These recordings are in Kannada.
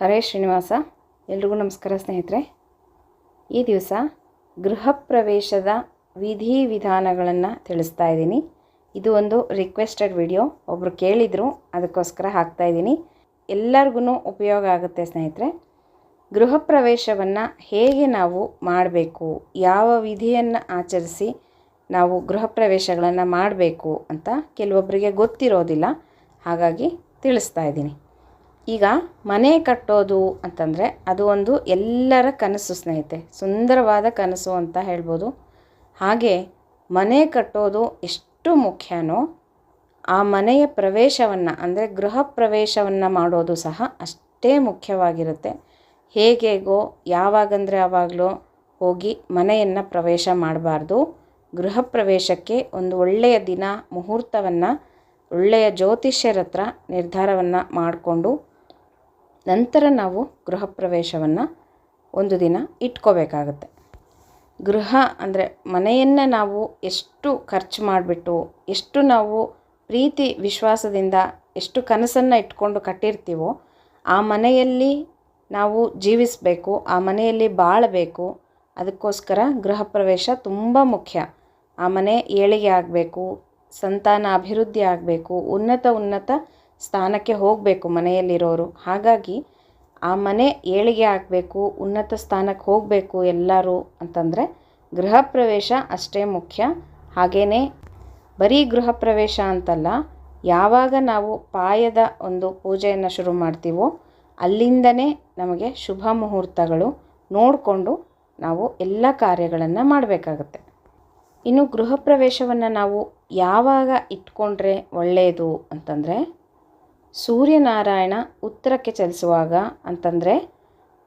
ಹರೇ ಶ್ರೀನಿವಾಸ, ಎಲ್ರಿಗೂ ನಮಸ್ಕಾರ ಸ್ನೇಹಿತರೆ. ಈ ದಿವಸ ಗೃಹ ಪ್ರವೇಶದ ವಿಧಿ ವಿಧಾನಗಳನ್ನು ತಿಳಿಸ್ತಾ ಇದ್ದೀನಿ. ಇದು ಒಂದು ರಿಕ್ವೆಸ್ಟೆಡ್ ವಿಡಿಯೋ ಒಬ್ಬರು ಕೇಳಿದರು, ಅದಕ್ಕೋಸ್ಕರ ಹಾಕ್ತಾ ಇದ್ದೀನಿ. ಎಲ್ಲರಿಗೂ ಉಪಯೋಗ ಆಗುತ್ತೆ ಸ್ನೇಹಿತರೆ. ಗೃಹ ಪ್ರವೇಶವನ್ನು ಹೇಗೆ ನಾವು ಮಾಡಬೇಕು, ಯಾವ ವಿಧಿಯನ್ನು ಆಚರಿಸಿ ನಾವು ಗೃಹ ಪ್ರವೇಶಗಳನ್ನು ಮಾಡಬೇಕು ಅಂತ ಕೆಲವೊಬ್ಬರಿಗೆ ಗೊತ್ತಿರೋದಿಲ್ಲ. ಹಾಗಾಗಿ ತಿಳಿಸ್ತಾ ಇದ್ದೀನಿ. ಈಗ ಮನೆ ಕಟ್ಟೋದು ಅಂತಂದರೆ ಅದು ಒಂದು ಎಲ್ಲರ ಕನಸು ಸ್ನೇಹಿತೆ, ಸುಂದರವಾದ ಕನಸು ಅಂತ ಹೇಳ್ಬೋದು. ಹಾಗೆ ಮನೆ ಕಟ್ಟೋದು ಎಷ್ಟು ಮುಖ್ಯನೋ ಆ ಮನೆಯ ಪ್ರವೇಶವನ್ನು, ಅಂದರೆ ಗೃಹ ಪ್ರವೇಶವನ್ನು ಮಾಡೋದು ಸಹ ಅಷ್ಟೇ ಮುಖ್ಯವಾಗಿರುತ್ತೆ. ಹೇಗೇಗೋ ಯಾವಾಗಂದರೆ ಆವಾಗಲೂ ಹೋಗಿ ಮನೆಯನ್ನು ಪ್ರವೇಶ ಮಾಡಬಾರ್ದು. ಗೃಹ ಪ್ರವೇಶಕ್ಕೆ ಒಂದು ಒಳ್ಳೆಯ ದಿನ, ಮುಹೂರ್ತವನ್ನು, ಒಳ್ಳೆಯ ಜ್ಯೋತಿಷ್ಯರ ಹತ್ರ ನಿರ್ಧಾರವನ್ನು ಮಾಡಿಕೊಂಡು ನಂತರ ನಾವು ಗೃಹ ಪ್ರವೇಶವನ್ನು ಒಂದು ದಿನ ಇಟ್ಕೋಬೇಕಾಗತ್ತೆ. ಗೃಹ ಅಂದರೆ ಮನೆಯನ್ನೇ ನಾವು ಎಷ್ಟು ಖರ್ಚು ಮಾಡಿಬಿಟ್ಟು, ಎಷ್ಟು ನಾವು ಪ್ರೀತಿ ವಿಶ್ವಾಸದಿಂದ ಎಷ್ಟು ಕನಸನ್ನು ಇಟ್ಕೊಂಡು ಕಟ್ಟಿರ್ತೀವೋ, ಆ ಮನೆಯಲ್ಲಿ ನಾವು ಜೀವಿಸಬೇಕು, ಆ ಮನೆಯಲ್ಲಿ ಬಾಳಬೇಕು. ಅದಕ್ಕೋಸ್ಕರ ಗೃಹ ಪ್ರವೇಶ ತುಂಬ ಮುಖ್ಯ. ಆ ಮನೆ ಏಳಿಗೆ ಆಗಬೇಕು, ಸಂತಾನ ಅಭಿವೃದ್ಧಿ ಆಗಬೇಕು, ಉನ್ನತ ಉನ್ನತ ಸ್ಥಾನಕ್ಕೆ ಹೋಗಬೇಕು ಮನೆಯಲ್ಲಿರೋರು. ಹಾಗಾಗಿ ಆ ಮನೆ ಏಳಿಗೆ ಆಗಬೇಕು, ಉನ್ನತ ಸ್ಥಾನಕ್ಕೆ ಹೋಗಬೇಕು ಎಲ್ಲರೂ ಅಂತಂದರೆ ಗೃಹ ಪ್ರವೇಶ ಅಷ್ಟೇ ಮುಖ್ಯ. ಹಾಗೆಯೇ ಬರೀ ಗೃಹ ಪ್ರವೇಶ ಅಂತಲ್ಲ, ಯಾವಾಗ ನಾವು ಪಾಯದ ಒಂದು ಪೂಜೆಯನ್ನು ಶುರು ಮಾಡ್ತೀವೋ ಅಲ್ಲಿಂದನೇ ನಮಗೆ ಶುಭ ಮುಹೂರ್ತಗಳು ನೋಡಿಕೊಂಡು ನಾವು ಎಲ್ಲ ಕಾರ್ಯಗಳನ್ನು ಮಾಡಬೇಕಾಗತ್ತೆ. ಇನ್ನು ಗೃಹ ಪ್ರವೇಶವನ್ನು ನಾವು ಯಾವಾಗ ಇಟ್ಕೊಂಡ್ರೆ ಒಳ್ಳೆಯದು ಅಂತಂದರೆ ಸೂರ್ಯನಾರಾಯಣ ಉತ್ತರಕ್ಕೆ ಚಲಿಸುವಾಗ ಅಂತಂದರೆ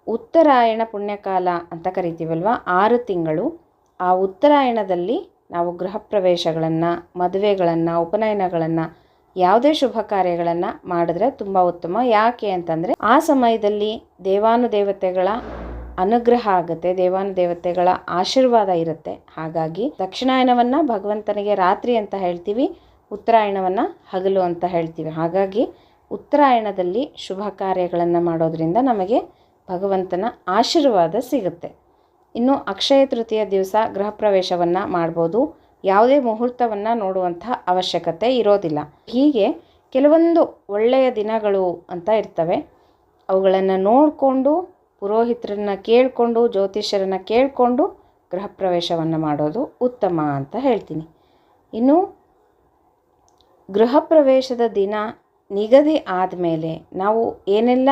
ಉತ್ತರಾಯಣ ಪುಣ್ಯಕಾಲ ಅಂತ ಕರಿತೀವಲ್ವ? ಆರು ತಿಂಗಳು. ಆ ಉತ್ತರಾಯಣದಲ್ಲಿ ನಾವು ಗೃಹ ಪ್ರವೇಶಗಳನ್ನು ಮದುವೆಗಳನ್ನು, ಉಪನಯನಗಳನ್ನು, ಯಾವುದೇ ಶುಭ ಕಾರ್ಯಗಳನ್ನು ಮಾಡಿದ್ರೆ ತುಂಬ ಉತ್ತಮ. ಯಾಕೆ ಅಂತಂದರೆ ಆ ಸಮಯದಲ್ಲಿ ದೇವಾನುದೇವತೆಗಳ ಅನುಗ್ರಹ ಆಗುತ್ತೆ, ದೇವಾನುದೇವತೆಗಳ ಆಶೀರ್ವಾದ ಇರುತ್ತೆ. ಹಾಗಾಗಿ ದಕ್ಷಿಣಾಯನವನ್ನು ಭಗವಂತನಿಗೆ ರಾತ್ರಿ ಅಂತ ಹೇಳ್ತೀವಿ, ಉತ್ತರಾಯಣವನ್ನು ಹಗಲು ಅಂತ ಹೇಳ್ತೀವಿ. ಹಾಗಾಗಿ ಉತ್ತರಾಯಣದಲ್ಲಿ ಶುಭ ಕಾರ್ಯಗಳನ್ನು ಮಾಡೋದರಿಂದ ನಮಗೆ ಭಗವಂತನ ಆಶೀರ್ವಾದ ಸಿಗುತ್ತೆ. ಇನ್ನು ಅಕ್ಷಯ ತೃತೀಯ ದಿವಸ ಗೃಹ ಪ್ರವೇಶವನ್ನು ಮಾಡ್ಬೋದು. ಯಾವುದೇ ಮುಹೂರ್ತವನ್ನು ನೋಡುವಂಥ ಅವಶ್ಯಕತೆ ಇರೋದಿಲ್ಲ. ಹೀಗೆ ಕೆಲವೊಂದು ಒಳ್ಳೆಯ ದಿನಗಳು ಅಂತ ಇರ್ತವೆ. ಅವುಗಳನ್ನು ನೋಡಿಕೊಂಡು, ಪುರೋಹಿತರನ್ನ ಕೇಳಿಕೊಂಡು, ಜ್ಯೋತಿಷ್ಯರನ್ನು ಕೇಳಿಕೊಂಡು ಗೃಹ ಪ್ರವೇಶವನ್ನು ಮಾಡೋದು ಉತ್ತಮ ಅಂತ ಹೇಳ್ತೀನಿ. ಇನ್ನು ಗೃಹ ಪ್ರವೇಶದ ದಿನ ನಿಗದಿ ಆದಮೇಲೆ ನಾವು ಏನೆಲ್ಲ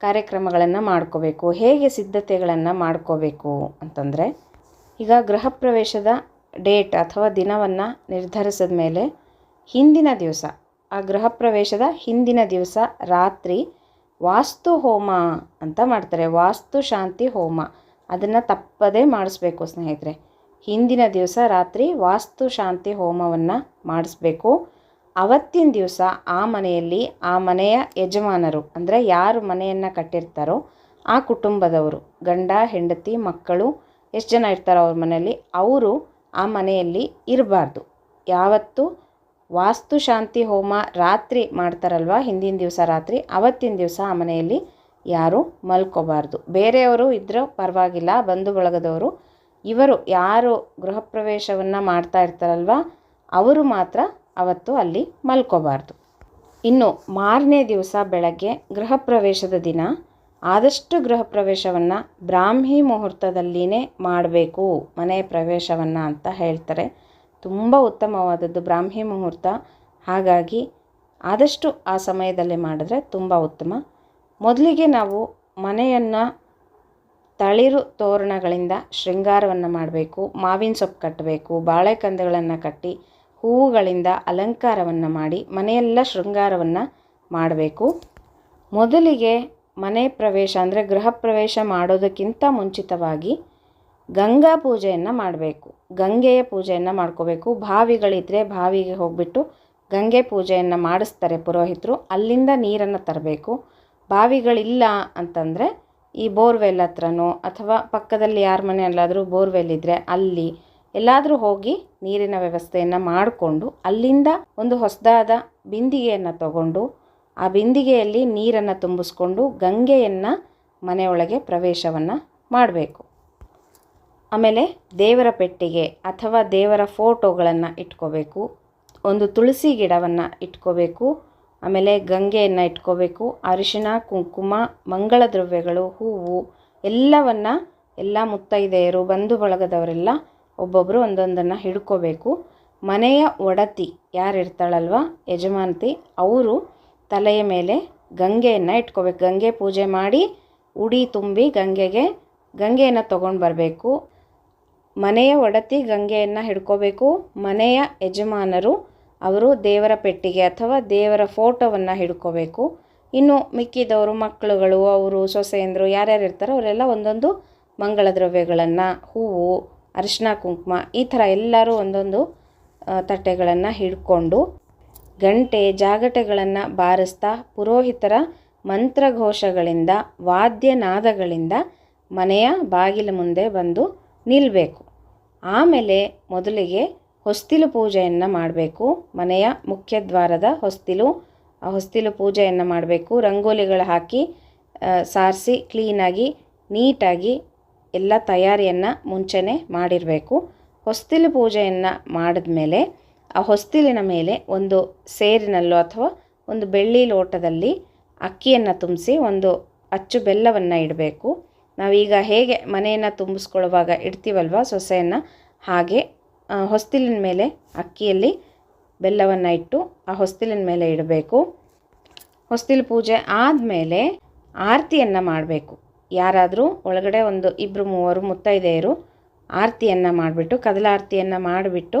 ಕಾರ್ಯಕ್ರಮಗಳನ್ನು ಮಾಡ್ಕೋಬೇಕು, ಹೇಗೆ ಸಿದ್ಧತೆಗಳನ್ನು ಮಾಡ್ಕೋಬೇಕು ಅಂತಂದರೆ, ಈಗ ಗೃಹ ಪ್ರವೇಶದ ಡೇಟ್ ಅಥವಾ ದಿನವನ್ನು ನಿರ್ಧರಿಸಿದ ಮೇಲೆ ಹಿಂದಿನ ದಿವಸ, ಆ ಗೃಹ ಪ್ರವೇಶದ ಹಿಂದಿನ ದಿವಸ ರಾತ್ರಿ ವಾಸ್ತು ಹೋಮ ಅಂತ ಮಾಡ್ತಾರೆ. ವಾಸ್ತು ಶಾಂತಿ ಹೋಮ. ಅದನ್ನು ತಪ್ಪದೇ ಮಾಡಿಸ್ಬೇಕು ಸ್ನೇಹಿತರೆ. ಹಿಂದಿನ ದಿವಸ ರಾತ್ರಿ ವಾಸ್ತು ಶಾಂತಿ ಹೋಮವನ್ನು ಮಾಡಿಸ್ಬೇಕು. ಅವತ್ತಿನ ದಿವಸ ಆ ಮನೆಯಲ್ಲಿ ಆ ಮನೆಯ ಯಜಮಾನರು, ಅಂದರೆ ಯಾರು ಮನೆಯನ್ನು ಕಟ್ಟಿರ್ತಾರೋ ಆ ಕುಟುಂಬದವರು, ಗಂಡ, ಹೆಂಡತಿ, ಮಕ್ಕಳು, ಎಷ್ಟು ಜನ ಇರ್ತಾರೋ ಅವ್ರ ಮನೆಯಲ್ಲಿ, ಅವರು ಆ ಮನೆಯಲ್ಲಿ ಇರಬಾರ್ದು. ಯಾವತ್ತು ವಾಸ್ತು ಶಾಂತಿ ಹೋಮ ರಾತ್ರಿ ಮಾಡ್ತಾರಲ್ವ, ಹಿಂದಿನ ದಿವಸ ರಾತ್ರಿ, ಅವತ್ತಿನ ದಿವಸ ಆ ಮನೆಯಲ್ಲಿ ಯಾರು ಮಲ್ಕೋಬಾರ್ದು. ಬೇರೆಯವರು ಇದ್ದರೂ ಪರವಾಗಿಲ್ಲ ಬಂಧು ಬಳಗದವರು ಇವರು ಯಾರು ಗೃಹ ಪ್ರವೇಶವನ್ನು ಮಾಡ್ತಾ ಇರ್ತಾರಲ್ವ, ಅವರು ಮಾತ್ರ ಅವತ್ತು ಅಲ್ಲಿ ಮಲ್ಕೋಬಾರ್ದು. ಇನ್ನು ಮಾರನೇ ದಿವಸ ಬೆಳಗ್ಗೆ ಗೃಹ ಪ್ರವೇಶದ ದಿನ, ಆದಷ್ಟು ಗೃಹ ಪ್ರವೇಶವನ್ನು ಬ್ರಾಹ್ಮಿ ಮುಹೂರ್ತದಲ್ಲಿನೇ ಮಾಡಬೇಕು, ಮನೆ ಪ್ರವೇಶವನ್ನು ಅಂತ ಹೇಳ್ತಾರೆ. ತುಂಬ ಉತ್ತಮವಾದದ್ದು ಬ್ರಾಹ್ಮಿ ಮುಹೂರ್ತ. ಹಾಗಾಗಿ ಆದಷ್ಟು ಆ ಸಮಯದಲ್ಲಿ ಮಾಡಿದ್ರೆ ತುಂಬ ಉತ್ತಮ. ಮೊದಲಿಗೆ ನಾವು ಮನೆಯನ್ನು ತಳಿರು ತೋರಣಗಳಿಂದ ಶೃಂಗಾರವನ್ನು ಮಾಡಬೇಕು, ಮಾವಿನ ಸೊಪ್ಪು ಕಟ್ಟಬೇಕು ಬಾಳೆಕಂದಗಳನ್ನು ಕಟ್ಟಿ ಹೂವುಗಳಿಂದ ಅಲಂಕಾರವನ್ನು ಮಾಡಿ, ಮನೆಯೆಲ್ಲ ಶೃಂಗಾರವನ್ನು ಮಾಡಬೇಕು. ಮೊದಲಿಗೆ ಮನೆ ಪ್ರವೇಶ ಅಂದರೆ ಗೃಹ ಪ್ರವೇಶ ಮಾಡೋದಕ್ಕಿಂತ ಮುಂಚಿತವಾಗಿ ಗಂಗಾ ಪೂಜೆಯನ್ನು ಮಾಡಬೇಕು. ಗಂಗೆಯ ಪೂಜೆಯನ್ನು ಮಾಡ್ಕೋಬೇಕು. ಬಾವಿಗಳಿದ್ದರೆ ಬಾವಿಗೆ ಹೋಗಿಬಿಟ್ಟು ಗಂಗೆ ಪೂಜೆಯನ್ನು ಮಾಡಿಸ್ತಾರೆ ಪುರೋಹಿತರು. ಅಲ್ಲಿಂದ ನೀರನ್ನು ತರಬೇಕು. ಬಾವಿಗಳಿಲ್ಲ ಅಂತಂದರೆ ಈ ಬೋರ್ವೆಲ್ ಹತ್ರನೋ ಅಥವಾ ಪಕ್ಕದಲ್ಲಿ ಯಾರ ಮನೆಯಲ್ಲಾದರೂ ಬೋರ್ವೆಲ್ ಇದ್ದರೆ ಅಲ್ಲಿ ಎಲ್ಲಾದರೂ ಹೋಗಿ ನೀರಿನ ವ್ಯವಸ್ಥೆಯನ್ನು ಮಾಡಿಕೊಂಡು ಅಲ್ಲಿಂದ ಒಂದು ಹೊಸದಾದ ಬಿಂದಿಗೆಯನ್ನು ತಗೊಂಡು ಆ ಬಿಂದಿಗೆಯಲ್ಲಿ ನೀರನ್ನು ತುಂಬಿಸ್ಕೊಂಡು ಗಂಗೆಯನ್ನು ಮನೆಯೊಳಗೆ ಪ್ರವೇಶವನ್ನು ಮಾಡಬೇಕು. ಆಮೇಲೆ ದೇವರ ಪೆಟ್ಟಿಗೆ ಅಥವಾ ದೇವರ ಫೋಟೋಗಳನ್ನು ಇಟ್ಕೋಬೇಕು. ಒಂದು ತುಳಸಿ ಗಿಡವನ್ನು ಇಟ್ಕೋಬೇಕು. ಆಮೇಲೆ ಗಂಗೆಯನ್ನು ಇಟ್ಕೋಬೇಕು. ಅರಿಶಿನ ಕುಂಕುಮ, ಮಂಗಳ ದ್ರವ್ಯಗಳು, ಹೂವು ಎಲ್ಲವನ್ನು ಎಲ್ಲ ಮುತ್ತೈದೆಯರು, ಬಂಧು ಬಳಗದವರೆಲ್ಲ ಒಬ್ಬೊಬ್ಬರು ಒಂದೊಂದನ್ನು ಹಿಡ್ಕೋಬೇಕು. ಮನೆಯ ಒಡತಿ ಯಾರು ಇರ್ತಾಳಲ್ವ? ಯಜಮಾನತಿ, ಅವರು ತಲೆಯ ಮೇಲೆ ಗಂಗೆಯನ್ನು ಇಟ್ಕೋಬೇಕು. ಗಂಗೆ ಪೂಜೆ ಮಾಡಿ ಉಡಿ ತುಂಬಿ ಗಂಗೆಗೆ ಗಂಗೆಯನ್ನು ತೊಗೊಂಡು ಬರಬೇಕು. ಮನೆಯ ಒಡತಿ ಗಂಗೆಯನ್ನು ಹಿಡ್ಕೋಬೇಕು. ಮನೆಯ ಯಜಮಾನರು ಅವರು ದೇವರ ಪೆಟ್ಟಿಗೆ ಅಥವಾ ದೇವರ ಫೋಟೋವನ್ನು ಹಿಡ್ಕೋಬೇಕು. ಇನ್ನು ಮಿಕ್ಕಿದವರು ಮಕ್ಕಳುಗಳು, ಅವರು ಸೊಸೆಯಂದರು ಯಾರ್ಯಾರು ಇರ್ತಾರೋ ಅವರೆಲ್ಲ ಒಂದೊಂದು ಮಂಗಳ ದ್ರವ್ಯಗಳನ್ನು ಹೂವು ಅರಿಶಿನ ಕುಂಕುಮ ಈ ಥರ ಎಲ್ಲರೂ ಒಂದೊಂದು ತಟ್ಟೆಗಳನ್ನು ಹಿಡ್ಕೊಂಡು ಗಂಟೆ ಜಾಗಟೆಗಳನ್ನು ಬಾರಿಸ್ತಾ ಪುರೋಹಿತರ ಮಂತ್ರಘೋಷಗಳಿಂದ, ವಾದ್ಯನಾದಗಳಿಂದ ಮನೆಯ ಬಾಗಿಲ ಮುಂದೆ ಬಂದು ನಿಲ್ಲಬೇಕು ಆಮೇಲೆ ಮೊದಲಿಗೆ ಹೊಸ್ತಿಲು ಪೂಜೆಯನ್ನು ಮಾಡಬೇಕು. ಮನೆಯ ಮುಖ್ಯ ದ್ವಾರದ ಹೊಸ್ತಿಲು, ಆ ಹೊಸ್ತಿಲು ಪೂಜೆಯನ್ನು ಮಾಡಬೇಕು. ರಂಗೋಲಿಗಳು ಹಾಕಿ ಸಾರಿಸಿ, ಕ್ಲೀನಾಗಿ, ನೀಟಾಗಿ ಎಲ್ಲ ತಯಾರಿಯನ್ನು ಮುಂಚೆನೇ ಮಾಡಿರಬೇಕು. ಹೊಸ್ತಿಲು ಪೂಜೆಯನ್ನು ಮಾಡಿದ ಮೇಲೆ, ಆ ಹೊಸ್ತಿಲಿನ ಮೇಲೆ ಒಂದು ಸೇರಿನಲ್ಲೋ ಅಥವಾ ಒಂದು ಬೆಳ್ಳಿ ಲೋಟದಲ್ಲಿ ಅಕ್ಕಿಯನ್ನು ತುಂಬಿಸಿ ಒಂದು ಅಚ್ಚು ಬೆಲ್ಲವನ್ನು ಇಡಬೇಕು. ನಾವೀಗ ಹೇಗೆ ಮನೆಯನ್ನು ತುಂಬಿಸ್ಕೊಳ್ಳುವಾಗ ಇಡ್ತೀವಲ್ವ ಸೊಸೆಯನ್ನು? ಹಾಗೆ ಹೊಸ್ತಿಲಿನ ಮೇಲೆ ಅಕ್ಕಿಯಲ್ಲಿ ಬೆಲ್ಲವನ್ನು ಇಟ್ಟು ಆ ಹೊಸ್ತಿಲಿನ ಮೇಲೆ ಇಡಬೇಕು. ಹೊಸ್ತಿಲು ಪೂಜೆ ಆದಮೇಲೆ ಆರತಿಯನ್ನು ಮಾಡಬೇಕು. ಯಾರಾದರೂ ಒಳಗಡೆ ಒಂದು ಇಬ್ಬರು ಮೂವರು ಮುತ್ತೈದೆಯರು ಆರತಿಯನ್ನು ಮಾಡಿಬಿಟ್ಟು, ಕದಲಾರತಿಯನ್ನು ಮಾಡಿಬಿಟ್ಟು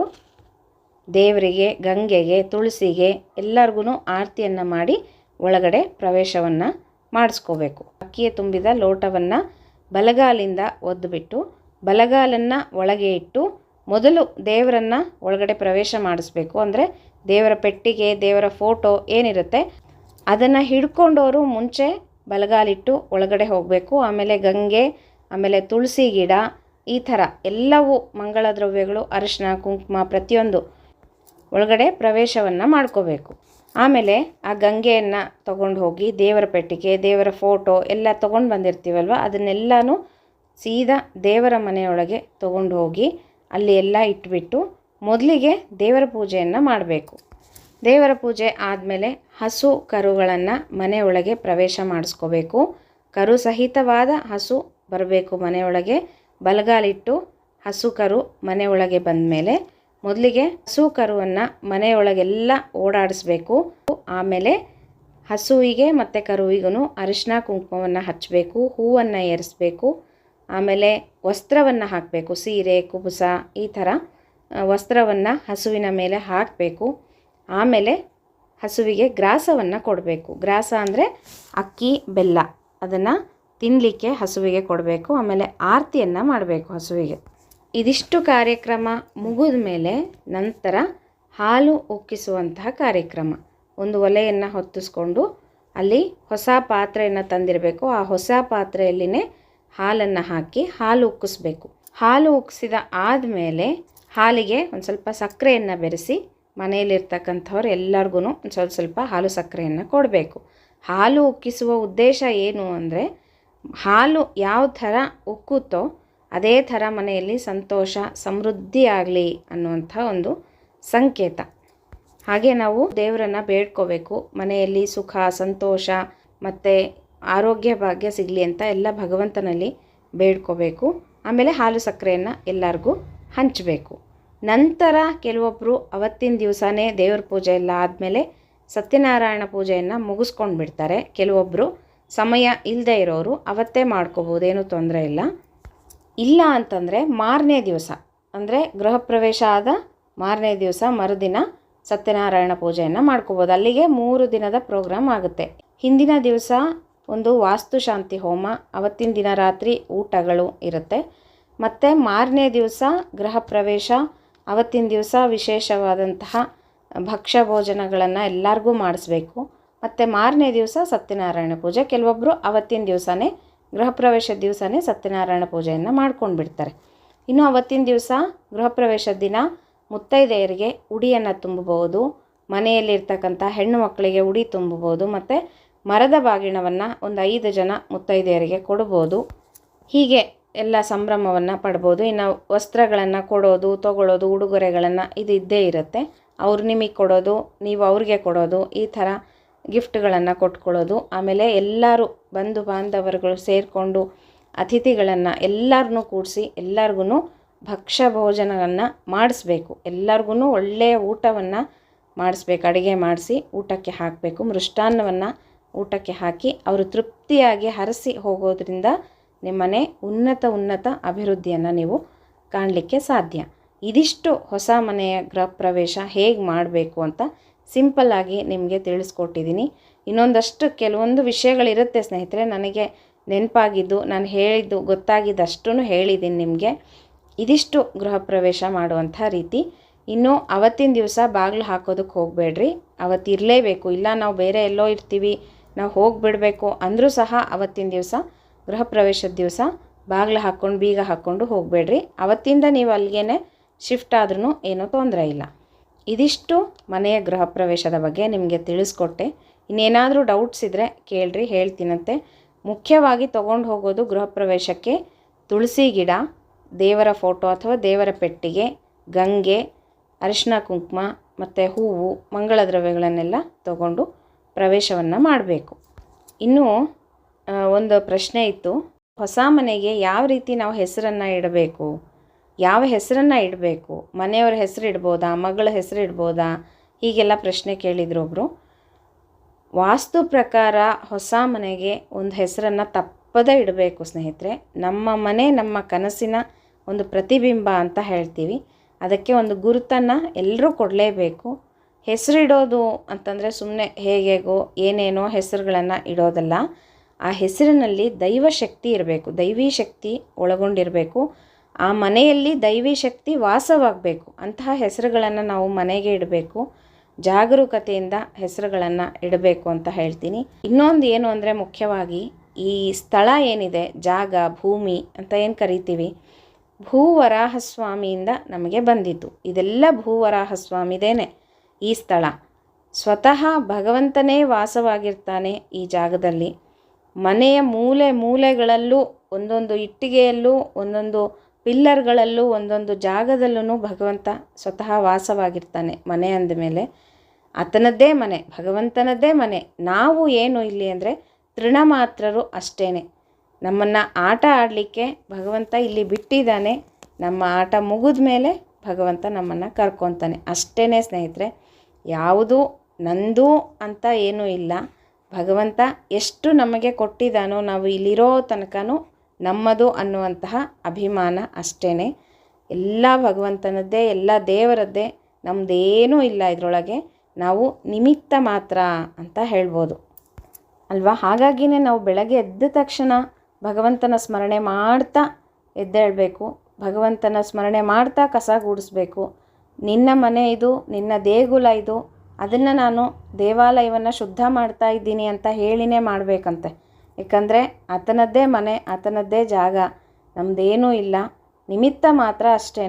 ದೇವರಿಗೆ, ಗಂಗೆಗೆ, ತುಳಸಿಗೆ ಎಲ್ಲರಿಗೂ ಆರತಿಯನ್ನು ಮಾಡಿ ಒಳಗಡೆ ಪ್ರವೇಶವನ್ನು ಮಾಡಿಸ್ಕೋಬೇಕು. ಅಕ್ಕಿಯ ತುಂಬಿದ ಲೋಟವನ್ನು ಬಲಗಾಲಿಂದ ಒದ್ದುಬಿಟ್ಟು, ಬಲಗಾಲನ್ನು ಒಳಗೆ ಇಟ್ಟು ಮೊದಲು ದೇವರನ್ನು ಒಳಗಡೆ ಪ್ರವೇಶ ಮಾಡಿಸ್ಬೇಕು. ಅಂದರೆ ದೇವರ ಪೆಟ್ಟಿಗೆ, ದೇವರ ಫೋಟೋ ಏನಿರುತ್ತೆ, ಅದನ್ನು ಹಿಡ್ಕೊಂಡವರು ಮುಂಚೆ ಬಲಗಾಲಿಟ್ಟು ಒಳಗಡೆ ಹೋಗಬೇಕು. ಆಮೇಲೆ ಗಂಗೆ, ಆಮೇಲೆ ತುಳಸಿ ಗಿಡ, ಈ ಥರ ಎಲ್ಲವೂ ಮಂಗಳ ದ್ರವ್ಯಗಳು ಅರಿಶಿನ ಕುಂಕುಮ ಪ್ರತಿಯೊಂದು ಒಳಗಡೆ ಪ್ರವೇಶವನ್ನು ಮಾಡ್ಕೋಬೇಕು. ಆಮೇಲೆ ಆ ಗಂಗೆಯನ್ನು ತಗೊಂಡು ಹೋಗಿ ದೇವರ ಪೆಟ್ಟಿಗೆ, ದೇವರ ಫೋಟೋ ಎಲ್ಲ ತೊಗೊಂಡು ಬಂದಿರ್ತೀವಲ್ವ? ಅದನ್ನೆಲ್ಲನೂ ಸೀದಾ ದೇವರ ಮನೆಯೊಳಗೆ ತೊಗೊಂಡು ಹೋಗಿ ಅಲ್ಲಿ ಎಲ್ಲ ಇಟ್ಬಿಟ್ಟು ಮೊದಲಿಗೆ ದೇವರ ಪೂಜೆಯನ್ನು ಮಾಡಬೇಕು. ದೇವರ ಪೂಜೆ ಆದಮೇಲೆ ಹಸು ಕರುಗಳನ್ನು ಮನೆಯೊಳಗೆ ಪ್ರವೇಶ ಮಾಡಿಸ್ಕೋಬೇಕು. ಕರು ಸಹಿತವಾದ ಹಸು ಬರಬೇಕು ಮನೆಯೊಳಗೆ ಬಲಗಾಲಿಟ್ಟು ಹಸು ಕರು ಮನೆಯೊಳಗೆ ಬಂದ ಮೇಲೆ ಮೊದಲಿಗೆ ಹಸು ಕರುವನ್ನು ಮನೆಯೊಳಗೆಲ್ಲ ಓಡಾಡಿಸ್ಬೇಕು. ಆಮೇಲೆ ಹಸುವಿಗೆ ಮತ್ತು ಕರುವಿಗೂ ಅರಿಶಿನ ಕುಂಕುಮವನ್ನು ಹಚ್ಚಬೇಕು ಹೂವನ್ನು ಏರಿಸ್ಬೇಕು, ಆಮೇಲೆ ವಸ್ತ್ರವನ್ನು ಹಾಕಬೇಕು, ಸೀರೆ, ಕುಬುಸ ಈ ಥರ ವಸ್ತ್ರವನ್ನು ಹಸುವಿನ ಮೇಲೆ ಹಾಕಬೇಕು. ಆಮೇಲೆ ಹಸುವಿಗೆ ಗ್ರಾಸವನ್ನು ಕೊಡಬೇಕು. ಗ್ರಾಸ ಅಂದರೆ ಅಕ್ಕಿ, ಬೆಲ್ಲ ಅದನ್ನು ತಿನ್ನಲಿಕ್ಕೆ ಹಸುವಿಗೆ ಕೊಡಬೇಕು. ಆಮೇಲೆ ಆರತಿಯನ್ನು ಮಾಡಬೇಕು ಹಸುವಿಗೆ. ಇದಿಷ್ಟು ಕಾರ್ಯಕ್ರಮ ಮುಗಿದ ಮೇಲೆ ನಂತರ ಹಾಲು ಉಕ್ಕಿಸುವಂತಹ ಕಾರ್ಯಕ್ರಮ. ಒಂದು ಒಲೆಯನ್ನು ಹೊತ್ತಿಸ್ಕೊಂಡು ಅಲ್ಲಿ ಹೊಸ ಪಾತ್ರೆಯನ್ನು ತಂದಿರಬೇಕು. ಆ ಹೊಸ ಪಾತ್ರೆಯಲ್ಲಿನೇ ಹಾಲನ್ನು ಹಾಕಿ ಹಾಲು ಉಕ್ಕಿಸ್ಬೇಕು. ಹಾಲು ಉಕ್ಕಿಸಿದ ಆದಮೇಲೆ ಹಾಲಿಗೆ ಒಂದು ಸ್ವಲ್ಪ ಸಕ್ಕರೆಯನ್ನು ಬೆರೆಸಿ ಮನೆಯಲ್ಲಿರ್ತಕ್ಕಂಥವ್ರು ಎಲ್ಲರಿಗೂ ಒಂದು ಸ್ವಲ್ಪ ಸ್ವಲ್ಪ ಹಾಲು ಸಕ್ಕರೆಯನ್ನು ಕೊಡಬೇಕು. ಹಾಲು ಉಕ್ಕಿಸುವ ಉದ್ದೇಶ ಏನು ಅಂದರೆ, ಹಾಲು ಯಾವ ಥರ ಉಕ್ಕುತ್ತೋ ಅದೇ ಥರ ಮನೆಯಲ್ಲಿ ಸಂತೋಷ, ಸಮೃದ್ಧಿ ಆಗಲಿ ಅನ್ನುವಂಥ ಒಂದು ಸಂಕೇತ. ಹಾಗೆ ನಾವು ದೇವರನ್ನು ಬೇಡ್ಕೋಬೇಕು. ಮನೆಯಲ್ಲಿ ಸುಖ, ಸಂತೋಷ ಮತ್ತು ಆರೋಗ್ಯ ಭಾಗ್ಯ ಸಿಗಲಿ ಅಂತ ಎಲ್ಲ ಭಗವಂತನಲ್ಲಿ ಬೇಡ್ಕೋಬೇಕು. ಆಮೇಲೆ ಹಾಲು ಸಕ್ಕರೆಯನ್ನು ಎಲ್ಲರಿಗೂ ಹಂಚಬೇಕು. ನಂತರ ಕೆಲವೊಬ್ಬರು ಅವತ್ತಿನ ದಿವಸನೇ ದೇವ್ರ ಪೂಜೆ ಎಲ್ಲ ಆದಮೇಲೆ ಸತ್ಯನಾರಾಯಣ ಪೂಜೆಯನ್ನು ಮುಗಿಸ್ಕೊಂಡು ಬಿಡ್ತಾರೆ. ಕೆಲವೊಬ್ಬರು ಸಮಯ ಇಲ್ಲದೆ ಇರೋರು ಅವತ್ತೇ ಮಾಡ್ಕೋಬೋದು ಏನೂ ತೊಂದರೆ ಇಲ್ಲ. ಇಲ್ಲ ಅಂತಂದರೆ ಮಾರನೇ ದಿವಸ, ಅಂದರೆ ಗೃಹ ಪ್ರವೇಶ ಆದ ಮಾರನೇ ದಿವಸ ಮರುದಿನ ಸತ್ಯನಾರಾಯಣ ಪೂಜೆಯನ್ನು ಮಾಡ್ಕೋಬೋದು. ಅಲ್ಲಿಗೆ ಮೂರು ದಿನದ ಪ್ರೋಗ್ರಾಮ್ ಆಗುತ್ತೆ. ಹಿಂದಿನ ದಿವಸ ಒಂದು ವಾಸ್ತುಶಾಂತಿ ಹೋಮ, ಅವತ್ತಿನ ದಿನ ರಾತ್ರಿ ಊಟಗಳು ಇರುತ್ತೆ. ಮತ್ತು ಮಾರನೇ ದಿವಸ ಗೃಹ ಪ್ರವೇಶ ಅವತ್ತಿನ ದಿವಸ ವಿಶೇಷವಾದಂತಹ ಭಕ್ಷ್ಯ ಭೋಜನಗಳನ್ನು ಎಲ್ಲರಿಗೂ ಮಾಡಿಸ್ಬೇಕು. ಮತ್ತು ಮಾರನೇ ದಿವಸ ಸತ್ಯನಾರಾಯಣ ಪೂಜೆ. ಕೆಲವೊಬ್ಬರು ಅವತ್ತಿನ ದಿವಸನೇ ಗೃಹ ಪ್ರವೇಶ ದಿವಸನೇ ಸತ್ಯನಾರಾಯಣ ಪೂಜೆಯನ್ನು ಮಾಡ್ಕೊಂಡು ಬಿಡ್ತಾರೆ ಇನ್ನು ಅವತ್ತಿನ ದಿವಸ ಗೃಹ ಪ್ರವೇಶದ ದಿನ ಮುತ್ತೈದೆಯರಿಗೆ ಉಡಿಯನ್ನು ತುಂಬಬಹುದು. ಮನೆಯಲ್ಲಿರ್ತಕ್ಕಂಥ ಹೆಣ್ಣು ಮಕ್ಕಳಿಗೆ ಉಡಿ ತುಂಬಬಹುದು. ಮತ್ತು ಮರದ ಬಾಗಿಣವನ್ನು ಒಂದು ಐದು ಜನ ಮುತ್ತೈದೆಯರಿಗೆ ಕೊಡ್ಬೋದು. ಹೀಗೆ ಎಲ್ಲ ಸಂಭ್ರಮವನ್ನು ಪಡ್ಬೋದು. ಇನ್ನು ವಸ್ತ್ರಗಳನ್ನು ಕೊಡೋದು ತಗೊಳ್ಳೋದು ಉಡುಗೊರೆಗಳನ್ನು ಇದು ಇದ್ದೇ ಇರುತ್ತೆ. ಅವ್ರು ನಿಮಗೆ ಕೊಡೋದು, ನೀವು ಅವ್ರಿಗೆ ಕೊಡೋದು, ಈ ಥರ ಗಿಫ್ಟ್ಗಳನ್ನು ಕೊಟ್ಕೊಳ್ಳೋದು. ಆಮೇಲೆ ಎಲ್ಲರೂ ಬಂಧು ಬಾಂಧವರುಗಳು ಸೇರಿಕೊಂಡು ಅತಿಥಿಗಳನ್ನು ಎಲ್ಲರನ್ನೂ ಕೂಡಿಸಿ ಎಲ್ಲರಿಗೂ ಭಕ್ಷ್ಯ ಭೋಜನವನ್ನು ಮಾಡಿಸ್ಬೇಕು. ಎಲ್ಲರಿಗೂ ಒಳ್ಳೆಯ ಊಟವನ್ನು ಮಾಡಿಸ್ಬೇಕು. ಅಡುಗೆ ಮಾಡಿಸಿ ಊಟಕ್ಕೆ ಹಾಕಬೇಕು. ಮೃಷ್ಟಾನ್ನವನ್ನು ಊಟಕ್ಕೆ ಹಾಕಿ ಅವರು ತೃಪ್ತಿಯಾಗಿ ಹರಸಿ ಹೋಗೋದ್ರಿಂದ ನಿಮ್ಮನೆ ಉನ್ನತ ಉನ್ನತ ಅಭಿವೃದ್ಧಿಯನ್ನು ನೀವು ಕಾಣಲಿಕ್ಕೆ ಸಾಧ್ಯ. ಇದಿಷ್ಟು ಹೊಸ ಮನೆಯ ಗೃಹ ಪ್ರವೇಶ ಹೇಗೆ ಮಾಡಬೇಕು ಅಂತ ಸಿಂಪಲ್ಲಾಗಿ ನಿಮಗೆ ತಿಳಿಸ್ಕೊಟ್ಟಿದ್ದೀನಿ ಇನ್ನೊಂದಷ್ಟು ಕೆಲವೊಂದು ವಿಷಯಗಳಿರುತ್ತೆ ಸ್ನೇಹಿತರೆ, ನನಗೆ ನೆನಪಾಗಿದ್ದು, ನಾನು ಹೇಳಿದ್ದು ಗೊತ್ತಾಗಿದ್ದಷ್ಟು ಹೇಳಿದ್ದೀನಿ ನಿಮಗೆ. ಇದಿಷ್ಟು ಗೃಹ ಪ್ರವೇಶ ಮಾಡುವಂಥ ರೀತಿ. ಇನ್ನು ಅವತ್ತಿನ ದಿವಸ ಬಾಗಿಲು ಹಾಕೋದಕ್ಕೆ ಹೋಗಬೇಡ್ರಿ. ಅವತ್ತು ಇರಲೇಬೇಕು. ಇಲ್ಲ, ನಾವು ಬೇರೆ ಎಲ್ಲೋ ಇರ್ತೀವಿ, ನಾವು ಹೋಗಿಬಿಡಬೇಕು ಅಂದರೂ ಸಹ ಅವತ್ತಿನ ದಿವಸ ಗೃಹ ಪ್ರವೇಶದ ದಿವಸ ಬಾಗಿಲು ಹಾಕ್ಕೊಂಡು, ಬೀಗ ಹಾಕ್ಕೊಂಡು ಹೋಗಬೇಡ್ರಿ. ಅವತ್ತಿಂದ ನೀವು ಅಲ್ಲಿಗೆ ಶಿಫ್ಟ್ ಆದ್ರೂ ಏನೂ ತೊಂದರೆ ಇಲ್ಲ. ಇದಿಷ್ಟು ಮನೆಯ ಗೃಹ ಪ್ರವೇಶದ ಬಗ್ಗೆ ನಿಮಗೆ ತಿಳಿಸ್ಕೊಟ್ಟೆ. ಇನ್ನೇನಾದರೂ ಡೌಟ್ಸ್ ಇದ್ದರೆ ಕೇಳ್ರಿ, ಹೇಳ್ತೀನಂತೆ. ಮುಖ್ಯವಾಗಿ ತೊಗೊಂಡು ಹೋಗೋದು ಗೃಹ ಪ್ರವೇಶಕ್ಕೆ ತುಳಸಿ ಗಿಡ, ದೇವರ ಫೋಟೋ ಅಥವಾ ದೇವರ ಪೆಟ್ಟಿಗೆ, ಗಂಗೆ ಅರಿಶಿನ ಕುಂಕುಮ ಮತ್ತು ಹೂವು, ಮಂಗಳ ದ್ರವ್ಯಗಳನ್ನೆಲ್ಲ ತಗೊಂಡು ಪ್ರವೇಶವನ್ನು ಮಾಡಬೇಕು. ಇನ್ನು ಒಂದು ಪ್ರಶ್ನೆ ಇತ್ತು. ಹೊಸ ಮನೆಗೆ ಯಾವ ರೀತಿ ನಾವು ಹೆಸರನ್ನು ಇಡಬೇಕು? ಯಾವ ಹೆಸರನ್ನು ಇಡಬೇಕು? ಮನೆಯವರ ಹೆಸರು ಇಡ್ಬೋದಾ? ಮಗಳ ಹೆಸರು ಇಡ್ಬೋದಾ? ಹೀಗೆಲ್ಲ ಪ್ರಶ್ನೆ ಕೇಳಿದ್ರು ಒಬ್ಬರು ವಾಸ್ತು ಪ್ರಕಾರ ಹೊಸ ಮನೆಗೆ ಒಂದು ಹೆಸರನ್ನು ತಪ್ಪದೇ ಇಡಬೇಕು ಸ್ನೇಹಿತರೆ. ನಮ್ಮ ಮನೆ, ನಮ್ಮ ಕನಸಿನ ಒಂದು ಪ್ರತಿಬಿಂಬ ಅಂತ ಹೇಳ್ತೀವಿ. ಅದಕ್ಕೆ ಒಂದು ಗುರುತನ್ನು ಎಲ್ಲರೂ ಕೊಡಲೇಬೇಕು. ಹೆಸರಿಡೋದು ಅಂತಂದರೆ ಸುಮ್ಮನೆ ಹೇಗೆಗೋ, ಏನೇನೋ ಹೆಸರುಗಳನ್ನು ಇಡೋದಲ್ಲ. ಆ ಹೆಸರಿನಲ್ಲಿ ದೈವ ಶಕ್ತಿ ಇರಬೇಕು, ದೈವಿ ಶಕ್ತಿ ಒಳಗೊಂಡಿರಬೇಕು. ಆ ಮನೆಯಲ್ಲಿ ದೈವಿ ಶಕ್ತಿ ವಾಸವಾಗಬೇಕು. ಅಂತಹ ಹೆಸರುಗಳನ್ನು ನಾವು ಮನೆಗೆ ಇಡಬೇಕು. ಜಾಗರೂಕತೆಯಿಂದ ಹೆಸರುಗಳನ್ನು ಇಡಬೇಕು ಅಂತ ಹೇಳ್ತೀನಿ. ಇನ್ನೊಂದು ಏನು ಅಂದರೆ ಮುಖ್ಯವಾಗಿ ಈ ಸ್ಥಳ ಏನಿದೆ, ಜಾಗ, ಭೂಮಿ ಅಂತ ಏನು ಕರಿತೀವಿ? ಭೂವರಾಹ ಸ್ವಾಮಿಯಿಂದ ನಮಗೆ ಬಂದಿದ್ದು. ಇದೆಲ್ಲ ಭೂವರಾಹ ಸ್ವಾಮಿದೇನೆ ಈ ಸ್ಥಳ. ಸ್ವತಃ ಭಗವಂತನೇ ವಾಸವಾಗಿರ್ತಾನೆ ಈ ಜಾಗದಲ್ಲಿ. ಮನೆಯ ಮೂಲೆ ಮೂಲೆಗಳಲ್ಲೂ, ಒಂದೊಂದು ಇಟ್ಟಿಗೆಯಲ್ಲೂ, ಒಂದೊಂದು ಪಿಲ್ಲರ್ಗಳಲ್ಲೂ, ಒಂದೊಂದು ಜಾಗದಲ್ಲೂ ಭಗವಂತ ಸ್ವತಃ ವಾಸವಾಗಿರ್ತಾನೆ ಮನೆ ಅಂದಮೇಲೆ ಆತನದ್ದೇ ಮನೆ, ಭಗವಂತನದ್ದೇ ಮನೆ. ನಾವು ಏನು ಇಲ್ಲಿ ಅಂದರೆ ತೃಣಮಾತ್ರರು ಅಷ್ಟೇ ನಮ್ಮನ್ನು ಆಟ ಆಡಲಿಕ್ಕೆ ಭಗವಂತ ಇಲ್ಲಿ ಬಿಟ್ಟಿದ್ದಾನೆ. ನಮ್ಮ ಆಟ ಮುಗಿದ ಮೇಲೆ ಭಗವಂತ ನಮ್ಮನ್ನು ಕರ್ಕೊತಾನೆ. ಅಷ್ಟೇ ಸ್ನೇಹಿತರೆ, ಯಾವುದು ನಂದು ಅಂತ ಏನೂ ಇಲ್ಲ. ಭಗವಂತ ಎಷ್ಟು ನಮಗೆ ಕೊಟ್ಟಿದ್ದಾನೋ ನಾವು ಇಲ್ಲಿರೋ ತನಕನೂ ನಮ್ಮದು ಅನ್ನುವಂತಹ ಅಭಿಮಾನ ಅಷ್ಟೇ ಎಲ್ಲ ಭಗವಂತನದ್ದೇ, ಎಲ್ಲ ದೇವರದ್ದೇ ನಮ್ಮದೇನೂ ಇಲ್ಲ ಇದರೊಳಗೆ. ನಾವು ನಿಮಿತ್ತ ಮಾತ್ರ ಅಂತ ಹೇಳ್ಬೋದು. ಅಲ್ವಾ? ಹಾಗಾಗಿನೇ ನಾವು ಬೆಳಗ್ಗೆ ಎದ್ದ ತಕ್ಷಣ ಭಗವಂತನ ಸ್ಮರಣೆ ಮಾಡ್ತಾ ಎದ್ದೇಳಬೇಕು ಭಗವಂತನ ಸ್ಮರಣೆ ಮಾಡ್ತಾ ಕಸ ಗುಡಿಸ್ಬೇಕು. ನಿನ್ನ ಮನೆ ಇದು, ನಿನ್ನ ದೇಗುಲ ಇದು ಅದನ್ನು ನಾನು ದೇವಾಲಯವನ್ನು ಶುದ್ಧ ಮಾಡ್ತಾ ಇದ್ದೀನಿ ಅಂತ ಹೇಳಿನೇ ಮಾಡಬೇಕಂತೆ. ಏಕೆಂದರೆ ಆತನದ್ದೇ ಮನೆ, ಆತನದ್ದೇ ಜಾಗ ನಮ್ಮದೇನೂ ಇಲ್ಲ. ನಿಮಿತ್ತ ಮಾತ್ರ ಅಷ್ಟೇ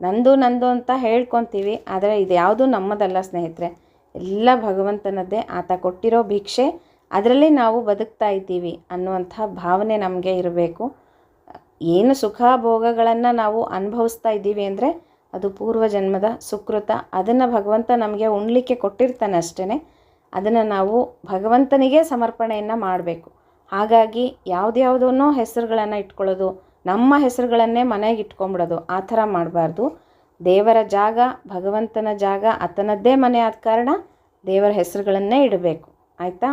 ನಂದು ನಂದು ಅಂತ ಹೇಳ್ಕೊತೀವಿ, ಆದರೆ ಇದು ಯಾವುದೂ ನಮ್ಮದಲ್ಲ ಸ್ನೇಹಿತರೆ. ಎಲ್ಲ ಭಗವಂತನದ್ದೇ ಆತ ಕೊಟ್ಟಿರೋ ಭಿಕ್ಷೆ, ಅದರಲ್ಲಿ ನಾವು ಬದುಕ್ತಾ ಇದ್ದೀವಿ ಅನ್ನುವಂಥ ಭಾವನೆ ನಮಗೆ ಇರಬೇಕು. ಏನು ಸುಖ ಭೋಗಗಳನ್ನು ನಾವು ಅನುಭವಿಸ್ತಾ ಇದ್ದೀವಿ ಅಂದರೆ ಅದು ಪೂರ್ವ ಜನ್ಮದ ಸುಕೃತ. ಅದನ್ನು ಭಗವಂತ ನಮಗೆ ಉಣ್ಲಿಕ್ಕೆ ಕೊಟ್ಟಿರ್ತಾನೆ ಅಷ್ಟೇ ಅದನ್ನು ನಾವು ಭಗವಂತನಿಗೆ ಸಮರ್ಪಣೆಯನ್ನು ಮಾಡಬೇಕು. ಹಾಗಾಗಿ ಯಾವುದ್ಯಾವುದನ್ನೋ ಹೆಸರುಗಳನ್ನು ಇಟ್ಕೊಳ್ಳೋದು, ನಮ್ಮ ಹೆಸರುಗಳನ್ನೇ ಮನೆಗೆ ಇಟ್ಕೊಂಬಿಡೋದು, ಆ ಥರ ಮಾಡಬಾರ್ದು. ದೇವರ ಜಾಗ, ಭಗವಂತನ ಜಾಗ, ಆತನದ್ದೇ ಮನೆ ಆದ ಕಾರಣ ದೇವರ ಹೆಸರುಗಳನ್ನೇ ಇಡಬೇಕು. ಆಯಿತಾ?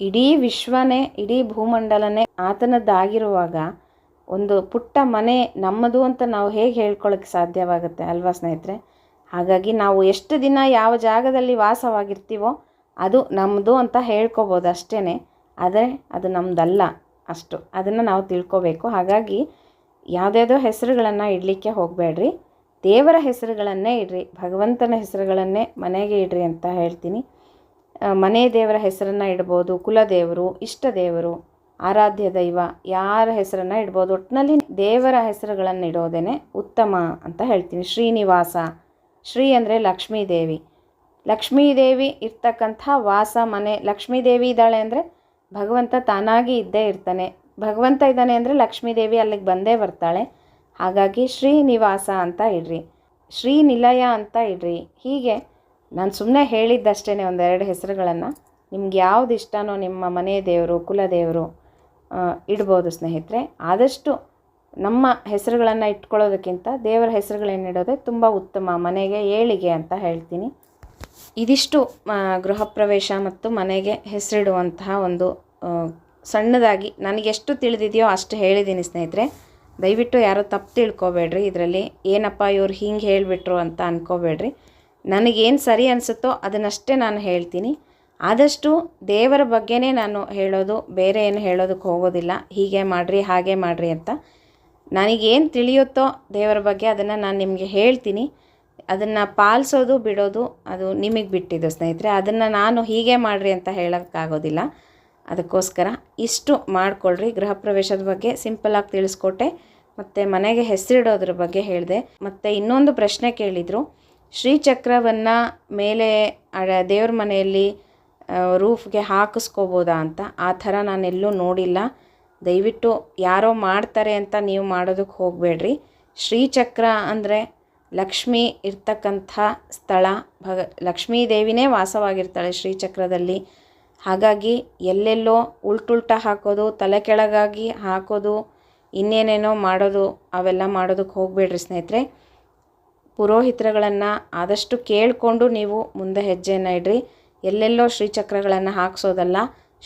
ಇಡೀ ವಿಶ್ವನೇ, ಇಡೀ ಭೂಮಂಡಲನೇ ಆತನದ್ದಾಗಿರುವಾಗ ಒಂದು ಪುಟ್ಟ ಮನೆ ನಮ್ಮದು ಅಂತ ನಾವು ಹೇಗೆ ಹೇಳ್ಕೊಳ್ಳೋಕ್ಕೆ ಸಾಧ್ಯವಾಗುತ್ತೆ ಅಲ್ವಾ ಸ್ನೇಹಿತರೆ? ಹಾಗಾಗಿ ನಾವು ಎಷ್ಟು ದಿನ ಯಾವ ಜಾಗದಲ್ಲಿ ವಾಸವಾಗಿರ್ತೀವೋ ಅದು ನಮ್ಮದು ಅಂತ ಹೇಳ್ಕೊಬೋದು ಅಷ್ಟೇ ಆದರೆ ಅದು ನಮ್ಮದಲ್ಲ ಅಷ್ಟು. ಅದನ್ನು ನಾವು ತಿಳ್ಕೋಬೇಕು. ಹಾಗಾಗಿ ಯಾವುದ್ಯಾವುದೋ ಹೆಸರುಗಳನ್ನು ಇಡಲಿಕ್ಕೆ ಹೋಗಬೇಡ್ರಿ. ದೇವರ ಹೆಸರುಗಳನ್ನೇ ಇಡ್ರಿ. ಭಗವಂತನ ಹೆಸರುಗಳನ್ನೇ ಮನೆಗೆ ಇಡ್ರಿ ಅಂತ ಹೇಳ್ತೀನಿ. ಮನೆ ದೇವರ ಹೆಸರನ್ನು ಇಡ್ಬೋದು, ಕುಲದೇವರು, ಇಷ್ಟ ದೇವರು ಆರಾಧ್ಯ ದೈವ, ಯಾರ ಹೆಸರನ್ನು ಇಡ್ಬೋದು? ಒಟ್ಟಿನಲ್ಲಿ ದೇವರ ಹೆಸರುಗಳನ್ನು ಇಡೋದೇ ಉತ್ತಮ ಅಂತ ಹೇಳ್ತೀನಿ ಶ್ರೀನಿವಾಸ, ಶ್ರೀ ಅಂದರೆ ಲಕ್ಷ್ಮೀದೇವಿ. ಲಕ್ಷ್ಮೀದೇವಿ ಇರ್ತಕ್ಕಂಥ ವಾಸ ಮನೆ, ಲಕ್ಷ್ಮೀದೇವಿ ಇದ್ದಾಳೆ ಅಂದರೆ ಭಗವಂತ ತಾನಾಗಿ ಇದ್ದೇ ಇರ್ತಾನೆ. ಭಗವಂತ ಇದ್ದಾನೆ ಅಂದರೆ ಲಕ್ಷ್ಮೀದೇವಿ ಅಲ್ಲಿಗೆ ಬಂದೇ ಬರ್ತಾಳೆ. ಹಾಗಾಗಿ ಶ್ರೀನಿವಾಸ ಅಂತ ಇಡ್ರಿ. ಶ್ರೀನಿಲಯ ಅಂತ ಇಡ್ರಿ. ಹೀಗೆ ನಾನು ಸುಮ್ಮನೆ ಹೇಳಿದ್ದಷ್ಟೇ ಒಂದೆರಡು ಹೆಸರುಗಳನ್ನು. ನಿಮ್ಗೆ ಯಾವ್ದು ಇಷ್ಟನೋ ನಿಮ್ಮ ಮನೆ ದೇವರು, ಕುಲದೇವರು ಇಡ್ಬೋದು ಸ್ನೇಹಿತರೆ. ಆದಷ್ಟು ನಮ್ಮ ಹೆಸರುಗಳನ್ನು ಇಟ್ಕೊಳ್ಳೋದಕ್ಕಿಂತ ದೇವರ ಹೆಸರುಗಳನ್ನಿಡೋದೇ ತುಂಬ ಉತ್ತಮ, ಮನೆಗೆ ಏಳಿಗೆ ಅಂತ ಹೇಳ್ತೀನಿ. ಇದಿಷ್ಟು ಗೃಹ ಪ್ರವೇಶ ಮತ್ತು ಮನೆಗೆ ಹೆಸರಿಡುವಂತಹ ಒಂದು ಸಣ್ಣದಾಗಿ ನನಗೆಷ್ಟು ತಿಳಿದಿದೆಯೋ ಅಷ್ಟು ಹೇಳಿದ್ದೀನಿ ಸ್ನೇಹಿತರೆ. ದಯವಿಟ್ಟು ಯಾರೂ ತಪ್ಪು ತಿಳ್ಕೊಬೇಡ್ರಿ, ಇದರಲ್ಲಿ ಏನಪ್ಪ ಇವ್ರು ಹಿಂಗೆ ಹೇಳಿಬಿಟ್ರು ಅಂತ ಅಂದ್ಕೋಬೇಡ್ರಿ ನನಗೇನು ಸರಿ ಅನಿಸುತ್ತೋ ಅದನ್ನಷ್ಟೇ ನಾನು ಹೇಳ್ತೀನಿ. ಆದಷ್ಟು ದೇವರ ಬಗ್ಗೆನೇ ನಾನು ಹೇಳೋದು, ಬೇರೆ ಏನು ಹೇಳೋದಕ್ಕೆ ಹೋಗೋದಿಲ್ಲ. ಹೀಗೆ ಮಾಡಿರಿ, ಹಾಗೆ ಮಾಡಿರಿ ಅಂತ. ನನಗೇನು ತಿಳಿಯುತ್ತೋ ದೇವರ ಬಗ್ಗೆ ಅದನ್ನು ನಾನು ನಿಮಗೆ ಹೇಳ್ತೀನಿ. ಅದನ್ನು ಪಾಲಿಸೋದು, ಬಿಡೋದು ಅದು ನಿಮಗೆ ಬಿಟ್ಟಿದ್ದು ಸ್ನೇಹಿತರೆ. ಅದನ್ನು ನಾನು ಹೀಗೆ ಮಾಡಿರಿ ಅಂತ ಹೇಳೋಕ್ಕಾಗೋದಿಲ್ಲ. ಅದಕ್ಕೋಸ್ಕರ ಇಷ್ಟು ಮಾಡಿಕೊಳ್ಳ್ರಿ ಗೃಹ ಪ್ರವೇಶದ ಬಗ್ಗೆ ಸಿಂಪಲಾಗಿ ತಿಳಿಸ್ಕೊಟ್ಟೆ. ಮತ್ತು ಮನೆಗೆ ಹೆಸರಿಡೋದ್ರ ಬಗ್ಗೆ ಹೇಳಿದೆ. ಮತ್ತು ಇನ್ನೊಂದು ಪ್ರಶ್ನೆ ಕೇಳಿದರು. ಶ್ರೀಚಕ್ರವನ್ನು ಮೇಲೆ ದೇವ್ರ ಮನೆಯಲ್ಲಿ ರೂಫ್ಗೆ ಹಾಕಿಸ್ಕೋಬೋದಾ ಅಂತ. ಆ ಥರ ನಾನೆಲ್ಲೂ ನೋಡಿಲ್ಲ. ದಯವಿಟ್ಟು ಯಾರೋ ಮಾಡ್ತಾರೆ ಅಂತ ನೀವು ಮಾಡೋದಕ್ಕೆ ಹೋಗಬೇಡ್ರಿ. ಶ್ರೀಚಕ್ರ ಅಂದರೆ ಲಕ್ಷ್ಮಿ ಇರ್ತಕ್ಕಂಥ ಸ್ಥಳ. ಭಗ, ಲಕ್ಷ್ಮೀ ದೇವಿನೇ ವಾಸವಾಗಿರ್ತಾಳೆ ಶ್ರೀಚಕ್ರದಲ್ಲಿ. ಹಾಗಾಗಿ ಎಲ್ಲೆಲ್ಲೋ ಉಲ್ಟುಲ್ಟ ಹಾಕೋದು, ತಲೆ ಕೆಳಗಾಗಿ ಹಾಕೋದು, ಇನ್ನೇನೇನೋ ಮಾಡೋದು, ಅವೆಲ್ಲ ಮಾಡೋದಕ್ಕೆ ಹೋಗಬೇಡ್ರಿ ಸ್ನೇಹಿತರೆ. ಪುರೋಹಿತರುಗಳನ್ನು ಆದಷ್ಟು ಕೇಳಿಕೊಂಡು ನೀವು ಮುಂದೆ ಹೆಜ್ಜೆಯನ್ನು ಇಡ್ರಿ. ಎಲ್ಲೆಲ್ಲೋ ಶ್ರೀಚಕ್ರಗಳನ್ನು ಹಾಕ್ಸೋದಲ್ಲ.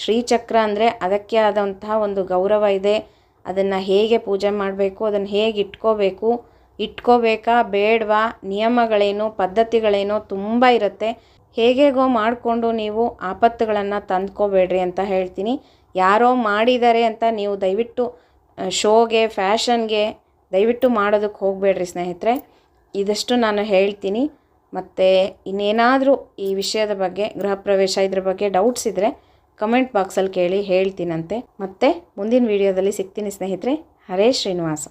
ಶ್ರೀಚಕ್ರ ಅಂದರೆ ಅದಕ್ಕೆ ಆದಂತಹ ಒಂದು ಗೌರವ ಇದೆ. ಅದನ್ನು ಹೇಗೆ ಪೂಜೆ ಮಾಡಬೇಕು, ಅದನ್ನು ಹೇಗೆ ಇಟ್ಕೋಬೇಕು, ಇಟ್ಕೋಬೇಕಾ ಬೇಡವಾ, ನಿಯಮಗಳೇನು, ಪದ್ಧತಿಗಳೇನು ತುಂಬ ಇರುತ್ತೆ. ಹೇಗೇಗೋ ಮಾಡಿಕೊಂಡು ನೀವು ಆಪತ್ತುಗಳನ್ನು ತಂದ್ಕೋಬೇಡ್ರಿ ಅಂತ ಹೇಳ್ತೀನಿ. ಯಾರೋ ಮಾಡಿದ್ದಾರೆ ಅಂತ ನೀವು ದಯವಿಟ್ಟು ಶೋಗೆ, ಫ್ಯಾಷನ್ಗೆ ದಯವಿಟ್ಟು ಮಾಡೋದಕ್ಕೆ ಹೋಗಬೇಡ್ರಿ ಸ್ನೇಹಿತರೆ. ಇದಷ್ಟು ನಾನು ಹೇಳ್ತೀನಿ. ಮತ್ತು ಇನ್ನೇನಾದರೂ ಈ ವಿಷಯದ ಬಗ್ಗೆ, ಗೃಹ ಪ್ರವೇಶ ಇದ್ರ ಬಗ್ಗೆ ಡೌಟ್ಸ್ ಇದ್ದರೆ ಕಮೆಂಟ್ ಬಾಕ್ಸಲ್ಲಿ ಕೇಳಿ ಹೇಳ್ತೀನಂತೆ. ಮತ್ತೆ ಮುಂದಿನ ವಿಡಿಯೋದಲ್ಲಿ ಸಿಗ್ತೀನಿ ಸ್ನೇಹಿತರೆ, ಹರೇ ಶ್ರೀನಿವಾಸ.